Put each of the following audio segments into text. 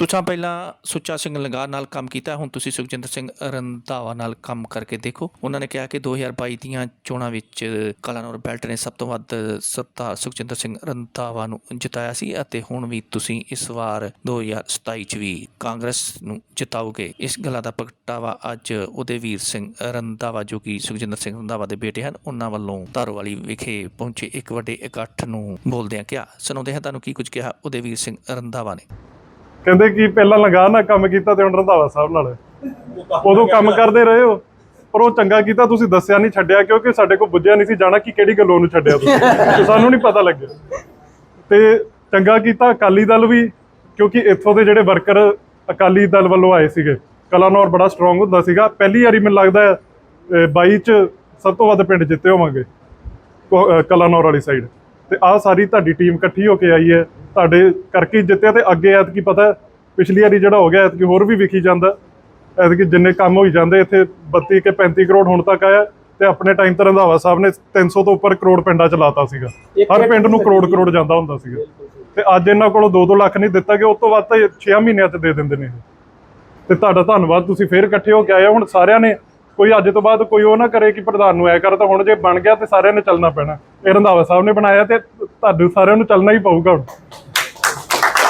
ਤੁਸੀਂ ਪਹਿਲਾਂ ਸੁੱਚਾ ਸਿੰਘ ਲੰਗਾਰ ਨਾਲ ਕੰਮ ਕੀਤਾ, ਹੁਣ ਤੁਸੀਂ ਸੁਖਜਿੰਦਰ ਸਿੰਘ ਰੰਧਾਵਾ ਨਾਲ ਕੰਮ ਕਰਕੇ ਦੇਖੋ। ਉਹਨਾਂ ਨੇ ਕਿਹਾ ਕਿ 2022 ਦੀਆਂ ਚੋਣਾਂ ਵਿੱਚ ਕਲਾਨੌਰ ਬੈਲਟ ਨੇ ਸਭ ਤੋਂ ਵੱਧ ਸੱਤਾ ਸੁਖਜਿੰਦਰ ਸਿੰਘ ਰੰਧਾਵਾ ਨੂੰ ਜਿਤਾਇਆ ਸੀ ਅਤੇ ਹੁਣ ਵੀ ਤੁਸੀਂ ਇਸ ਵਾਰ 2027 ਚ ਵੀ ਕਾਂਗਰਸ ਨੂੰ ਜਿਤਾਓਗੇ। ਇਸ ਗੱਲਾਂ ਦਾ ਪ੍ਰਗਟਾਵਾ ਅੱਜ ਉਦੇਵੀਰ ਸਿੰਘ ਰੰਧਾਵਾ ਜੋ ਕਿ ਸੁਖਜਿੰਦਰ ਸਿੰਘ ਰੰਧਾਵਾ ਦੇ ਬੇਟੇ ਹਨ, ਉਹਨਾਂ ਵੱਲੋਂ ਧਾਰੋਵਾਲੀ ਵਿਖੇ ਪਹੁੰਚੇ ਇੱਕ ਵੱਡੇ ਇਕੱਠ ਨੂੰ ਬੋਲਦਿਆਂ ਕਿਹਾ। ਸੁਣਾਉਂਦੇ ਹਾਂ ਤੁਹਾਨੂੰ ਕੀ ਕੁਝ ਕਿਹਾ ਉਦੇਵੀਰ ਸਿੰਘ ਰੰਧਾਵਾ ਨੇ। ਕਹਿੰਦੇ ਕਿ ਪਹਿਲਾਂ ਲੰਗਾ ਨਾ ਕੰਮ ਕੀਤਾ ਤੇ ਹੁਣ ਰੰਧਾਵਾ ਸਾਹਿਬ ਨਾਲ। ਉਦੋਂ ਕੰਮ ਕਰਦੇ ਰਹੇ ਹੋ ਪਰ ਉਹ ਚੰਗਾ ਕੀਤਾ ਤੁਸੀਂ ਦੱਸਿਆ ਨਹੀਂ ਛੱਡਿਆ ਕਿਉਂਕਿ ਸਾਡੇ ਕੋਲ ਬੁੱਝਿਆ ਨਹੀਂ ਸੀ ਜਾਣਾ ਕਿ ਕਿਹੜੀ ਗੱਲੋਂ ਨੂੰ ਛੱਡਿਆ ਤੁਸੀਂ? ਸਾਨੂੰ ਨਹੀਂ ਪਤਾ ਲੱਗਿਆ। ਤੇ ਚੰਗਾ ਕੀਤਾ ਅਕਾਲੀ ਦਲ ਵੀ ਕਿਉਂਕਿ ਇੱਥੋਂ ਦੇ ਜਿਹੜੇ ਵਰਕਰ ਅਕਾਲੀ ਦਲ ਵੱਲੋਂ ਆਏ ਸੀਗੇ ਕਲਾਨੌਰ ਬੜਾ ਸਟਰੋਂਗ ਹੁੰਦਾ ਸੀਗਾ। ਪਹਿਲੀ ਵਾਰੀ ਮੈਨੂੰ ਲੱਗਦਾ ਹੈ, ਅਹ 22 ਚ ਸਭ ਤੋਂ ਵੱਧ ਪਿੰਡ ਜਿੱਤੇ ਹੋਵਾਂਗੇ ਕੋ- ਕਲਾਨੌਰ ਵਾਲੀ ਸਾਈਡ ਤੇ ਆਹ ਸਾਰੀ ਤੁਹਾਡੀ ਟੀਮ ਇਕੱਠੀ ਹੋ ਕੇ ਆਈ ਹੈ। ਤੁਹਾਡੇ ਕਰਕੇ ਜਿੱਤਿਆ ਤੇ ਅੱਗੇ ਐਤਕੀ ਪਤਾ ਪਿਛਲੀ ਵਾਰੀ ਜਿਹੜਾ ਹੋ ਗਿਆ ਐਤਕੀ ਹੋਰ ਵੀ ਵਿਖੀ ਜਾਂਦਾ। ਐਤਕੀ ਜਿੰਨੇ ਕੰਮ ਹੋਈ ਜਾਂਦੇ ਇੱਥੇ 32 ਕੇ 35 ਕਰੋੜ ਹੁਣ ਤੱਕ ਆਇਆ ਤੇ ਆਪਣੇ ਟਾਈਮ ਤੇ ਰੰਧਾਵਾ ਸਾਹਿਬ ਨੇ 300 ਤੋਂ ਉੱਪਰ ਕਰੋੜ ਪਿੰਡਾਂ ਚ ਲਾਤਾ ਸੀਗਾ। ਹਰ ਪਿੰਡ ਨੂੰ ਕਰੋੜ ਕਰੋੜ ਜਾਂਦਾ ਹੁੰਦਾ ਸੀਗਾ। ਤੇ ਅੱਜ ਇਹਨਾਂ ਕੋਲੋਂ 2-2 ਲੱਖ ਨਹੀਂ ਦਿੱਤਾ ਗਿਆ ਉਸ ਤੋਂ ਵੱਧ ਤਾਂ 6 ਮਹੀਨਿਆਂ ਚ ਦੇ ਦਿੰਦੇ ਨੇ। ਤੇ ਤੁਹਾਡਾ ਧੰਨਵਾਦ ਤੁਸੀਂ ਫੇਰ ਇਕੱਠੇ ਹੋ ਕੇ ਆਏ ਹੋ। ਹੁਣ ਸਾਰਿਆਂ ਨੇ ਕੋਈ ਅੱਜ ਤੋਂ ਬਾਅਦ ਕੋਈ ਉਹ ਨਾ ਕਰੇ ਕਿ ਪ੍ਰਧਾਨ ਨੂੰ ਐ ਕਰ ਤਾਂ ਹੁਣ ਜੇ ਬਣ ਗਿਆ ਤੇ ਸਾਰਿਆਂ ਨੇ ਚੱਲਣਾ ਪੈਣਾ। ਇਹ ਰੰਧਾਵਾ ਸਾਹਿਬ ਨੇ ਬਣਾਇਆ ਤੇ ਤੁਹਾਨੂੰ ਸਾਰਿਆਂ ਨੂੰ ਚੱਲਣਾ ਹੀ ਪਊਗਾ ਹੁਣ।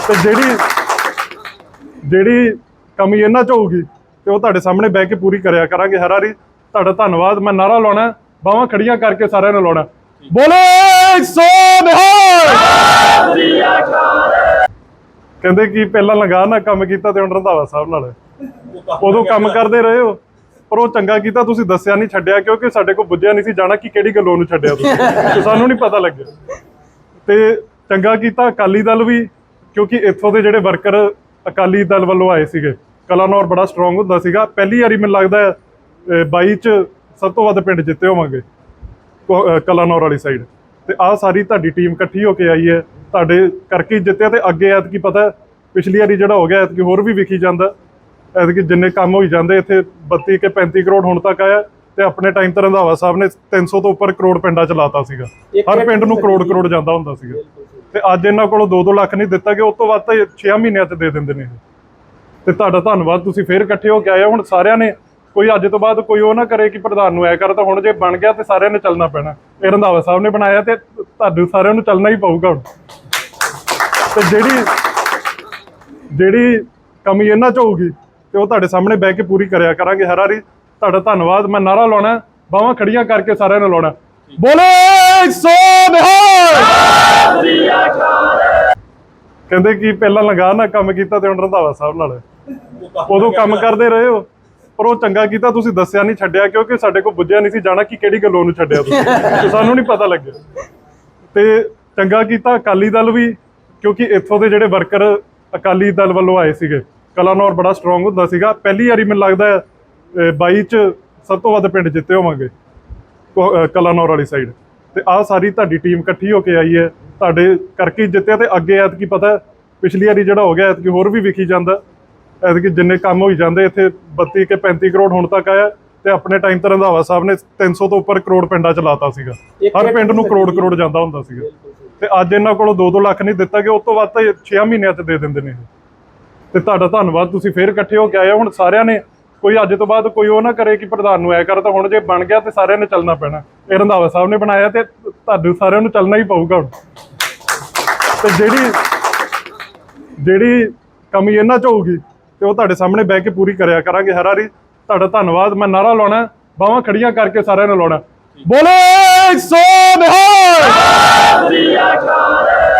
ਤੇ ਜਿਹੜੀ ਜਿਹੜੀ ਕਮੀ ਇਹਨਾਂ ਚ ਹੋਊਗੀ ਤੇ ਉਹ ਤੁਹਾਡੇ ਸਾਹਮਣੇ ਬਹਿ ਕੇ ਪੂਰੀ ਕਰਿਆ ਕਰਾਂਗੇ। ਹਰ ਵਾਰੀ ਤੁਹਾਡਾ ਧੰਨਵਾਦ। ਮੈਂ ਨਾਰਾ ਲਾਉਣਾ, ਬਾਹਾਂ ਖੜੀਆਂ ਕਰਕੇ ਸਾਰਿਆਂ ਨੇ ਲਾਉਣਾ। ਬੋਲੇ ਸੋ ਨਿਹਾਲ! ਕਹਿੰਦੇ ਕਿ ਪਹਿਲਾਂ ਲੰਗਾ ਨਾ ਕੰਮ ਕੀਤਾ ਤੇ ਹੁਣ ਰੰਧਾਵਾ ਸਾਹਿਬ ਨਾਲ। ਉਦੋਂ ਕੰਮ ਕਰਦੇ ਰਹੇ ਹੋ। ਪਰ ਉਹ ਚੰਗਾ ਕੀਤਾ ਤੁਸੀਂ ਦੱਸਿਆ ਨਹੀਂ ਛੱਡਿਆ ਕਿਉਂਕਿ ਸਾਡੇ ਕੋਲ ਬੁੱਝਿਆ ਨਹੀਂ ਸੀ ਜਾਣਾ ਕਿ ਕਿਹੜੀ ਗੱਲੋਂ ਨੂੰ ਛੱਡਿਆ ਤੁਸੀਂ। ਤੇ ਸਾਨੂੰ ਨਹੀਂ ਪਤਾ ਲੱਗਿਆ। ਤੇ ਚੰਗਾ ਕੀਤਾ ਅਕਾਲੀ ਦਲ ਵੀ ਕਿਉਂਕਿ ਇੱਥੋਂ ਦੇ ਜਿਹੜੇ ਵਰਕਰ ਅਕਾਲੀ ਦਲ ਵੱਲੋਂ ਆਏ ਸੀਗੇ ਕਲਾਨੌਰ ਬੜਾ ਸਟਰੋਂਗ ਹੁੰਦਾ ਸੀਗਾ। ਪਹਿਲੀ ਵਾਰੀ ਮੈਨੂੰ ਲੱਗਦਾ ਹੈ, 22 ਚ ਸਭ ਤੋਂ ਵੱਧ ਪਿੰਡ ਜਿੱਤੇ ਹੋਵਾਂਗੇ ਕਲਾਨੌਰ ਵਾਲੀ ਸਾਈਡ ਤੇ ਆਹ ਸਾਰੀ ਤੁਹਾਡੀ ਟੀਮ ਇਕੱਠੀ ਹੋ ਕੇ ਆਈ ਹੈ ਤੁਹਾਡੇ ਕਰਕੇ ਜਿੱਤਿਆ ਤੇ ਅੱਗੇ ਐਤਕੀ ਪਤਾ ਪਿਛਲੀ ਵਾਰੀ ਜਿਹੜਾ ਹੋ ਗਿਆ ਐਤਕੀ ਹੋਰ ਵੀ ਵਿਖੀ ਜਾਂਦਾ। ਐਤਕੀ ਜਿੰਨੇ ਕੰਮ ਹੋਈ ਜਾਂਦੇ ਇੱਥੇ 32 ਕੇ 35 ਕਰੋੜ ਹੁਣ ਤੱਕ ਆਇਆ ਤੇ ਆਪਣੇ ਟਾਈਮ ਤੇ ਰੰਧਾਵਾ ਸਾਹਿਬ ਨੇ 300 ਤੋਂ ਉੱਪਰ ਕਰੋੜ ਪਿੰਡਾਂ ਚ ਲਾਤਾ ਸੀਗਾ। ਹਰ ਪਿੰਡ ਨੂੰ ਕਰੋੜ ਕਰੋੜ ਜਾਂਦਾ ਹੁੰਦਾ ਸੀਗਾ। ਤੇ ਅੱਜ ਇਹਨਾਂ ਕੋਲੋਂ 2-2 ਲੱਖ ਨਹੀਂ ਦਿੱਤਾ ਗਿਆ ਉਸ ਤੋਂ ਵੱਧ ਤਾਂ 6 ਮਹੀਨਿਆਂ ਚ ਦੇ ਦਿੰਦੇ ਨੇ। ਤੇ ਤੁਹਾਡਾ ਧੰਨਵਾਦ ਤੁਸੀਂ ਫੇਰ ਇਕੱਠੇ ਹੋ ਕੇ ਆਏ। ਹੁਣ ਸਾਰਿਆਂ ਨੇ ਕੋਈ ਅੱਜ ਤੋਂ ਬਾਅਦ ਕੋਈ ਉਹ ਨਾ ਕਰੇ ਕਿ ਪ੍ਰਧਾਨ ਨੂੰ ਐ ਕਰ ਤਾਂ ਹੁਣ ਜੇ ਬਣ ਗਿਆ ਤੇ ਸਾਰਿਆਂ ਨੇ ਚੱਲਣਾ ਪੈਣਾ। ਇਹ ਰੰਧਾਵਾ ਸਾਹਿਬ ਨੇ ਬਣਾਇਆ ਤੇ ਤੁਹਾਨੂੰ ਸਾਰਿਆਂ ਨੂੰ ਚੱਲਣਾ ਹੀ ਪਊਗਾ ਹੁਣ। ਤੇ ਜਿਹੜੀ ਜਿਹੜੀ ਕਮੀ ਇਹਨਾਂ ਚ ਹੋਊਗੀ ਤੇ ਉਹ ਤੁਹਾਡੇ ਸਾਹਮਣੇ ਬਹਿ ਕੇ ਪੂਰੀ ਕਰਿਆ ਕਰਾਂਗੇ। ਹਰ ਵਾਰੀ ਤੁਹਾਡਾ ਧੰਨਵਾਦ। ਮੈਂ ਨਾਰਾ ਲਾਉਣਾ, ਬਾਹਾਂ ਖੜੀਆਂ ਕਰਕੇ ਸਾਰਿਆਂ ਨੂੰ ਲਾਉਣਾ। ਬੋਲੇ ਸੋ ਨਿਹਾਲ ਕਹਿੰਦੇ ਕਿ ਪਹਿਲਾਂ ਲੰਗਾ ਨਾ ਕੰਮ ਕੀਤਾ ਤੇ ਹੁਣ ਰੰਧਾਵਾ ਸਾਹਿਬ ਨਾਲ। ਉਦੋਂ ਕੰਮ ਕਰਦੇ ਰਹੇ ਹੋ, ਪਰ ਉਹ ਚੰਗਾ ਕੀਤਾ, ਤੁਸੀਂ ਦੱਸਿਆ ਨਹੀਂ, ਛੱਡਿਆ ਕਿਉਂਕਿ ਸਾਡੇ ਕੋਲ ਬੁੱਝਿਆ ਨਹੀਂ ਸੀ ਜਾਣਾ, ਕਿ ਕਿਹੜੀ ਗੱਲੋਂ ਨੂੰ ਛੱਡਿਆ ਤੁਸੀਂ? ਸਾਨੂੰ ਨਹੀਂ ਪਤਾ ਲੱਗਿਆ। ਤੇ ਚੰਗਾ ਕੀਤਾ, ਅਕਾਲੀ ਦਲ ਵੀ, ਕਿਉਂਕਿ ਇੱਥੋਂ ਦੇ ਜਿਹੜੇ ਵਰਕਰ ਅਕਾਲੀ ਦਲ ਵੱਲੋਂ ਆਏ ਸੀਗੇ ਕਲਾਨੌਰ ਬੜਾ ਸਟਰੋਂਗ ਹੁੰਦਾ ਸੀਗਾ। ਪਹਿਲੀ ਵਾਰੀ ਮੈਨੂੰ ਲੱਗਦਾ ਹੈ, ਅਹ 22 ਚ ਸਭ ਤੋਂ ਵੱਧ ਪਿੰਡ ਜਿੱਤੇ ਹੋਵਾਂਗੇ ਕੋ- ਕਲਾਨੌਰ ਵਾਲੀ ਸਾਈਡ ਤੇ ਆਹ ਸਾਰੀ ਤੁਹਾਡੀ ਟੀਮ ਇਕੱਠੀ ਹੋ ਕੇ ਆਈ ਹੈ। ਤੁਹਾਡੇ ਕਰਕੇ ਜਿੱਤਿਆ ਤੇ ਅੱਗੇ ਐਤਕੀ ਪਤਾ ਪਿਛਲੀ ਵਾਰੀ ਜਿਹੜਾ ਹੋ ਗਿਆ ਐਤਕੀ ਹੋਰ ਵੀ ਵਿਖੀ ਜਾਂਦਾ। ਐਤਕੀ ਜਿੰਨੇ ਕੰਮ ਹੋਈ ਜਾਂਦੇ ਇੱਥੇ 32 ਕੇ 35 ਕਰੋੜ ਹੁਣ ਤੱਕ ਆਇਆ ਤੇ ਆਪਣੇ ਟਾਈਮ ਤੇ ਰੰਧਾਵਾ ਸਾਹਿਬ ਨੇ 300 ਤੋਂ ਉੱਪਰ ਕਰੋੜ ਪਿੰਡਾਂ ਚ ਲਾਤਾ ਸੀਗਾ। ਹਰ ਪਿੰਡ ਨੂੰ ਕਰੋੜ ਕਰੋੜ ਜਾਂਦਾ ਹੁੰਦਾ ਸੀਗਾ। ਤੇ ਅੱਜ ਇਹਨਾਂ ਕੋਲੋਂ 2-2 ਲੱਖ ਨਹੀਂ ਦਿੱਤਾ ਗਿਆ ਉਸ ਤੋਂ ਵੱਧ ਤਾਂ 6 ਮਹੀਨਿਆਂ ਚ ਦੇ ਦਿੰਦੇ ਨੇ ਇਹ। ਤੇ ਤੁਹਾਡਾ ਧੰਨਵਾਦ, ਤੁਸੀਂ ਫੇਰ ਇਕੱਠੇ ਹੋ ਕੇ ਆਏ ਹੋ। ਹੁਣ ਸਾਰਿਆਂ ਨੇ ਕੋਈ ਅੱਜ ਤੋਂ ਬਾਅਦ ਕੋਈ ਉਹ ਨਾ ਕਰੇ ਕਿ ਪ੍ਰਧਾਨ ਨੂੰ ਐ ਕਰ, ਤਾਂ ਹੁਣ ਜੇ ਬਣ ਗਿਆ ਤੇ ਸਾਰਿਆਂ ਨੇ ਚੱਲਣਾ ਪੈਣਾ। ਇਹ ਰੰਧਾਵਾ ਸਾਹਿਬ ਨੇ ਬਣਾਇਆ ਤੇ ਤੁਹਾਨੂੰ ਸਾਰਿਆਂ ਨੂੰ ਚੱਲਣਾ ਹੀ ਪਊਗਾ ਹੁਣ। ਤੇ ਜਿਹੜੀ ਜਿਹੜੀ ਕਮੀ ਇਹਨਾਂ ਚ ਹੋਊਗੀ ਤੇ ਉਹ ਤੁਹਾਡੇ ਸਾਹਮਣੇ ਬਹਿ ਕੇ ਪੂਰੀ ਕਰਿਆ ਕਰਾਂਗੇ ਹਰ ਵਾਰੀ। ਤੁਹਾਡਾ ਧੰਨਵਾਦ, ਮੈਂ ਨਾਰਾ ਲਾਉਣਾ, ਬਾਹਾਂ ਖੜੀਆਂ ਕਰਕੇ ਸਾਰਿਆਂ ਨੇ ਲਾਉਣਾ। ਬੋਲੇ ਸੋ ਨਿਹਾਲ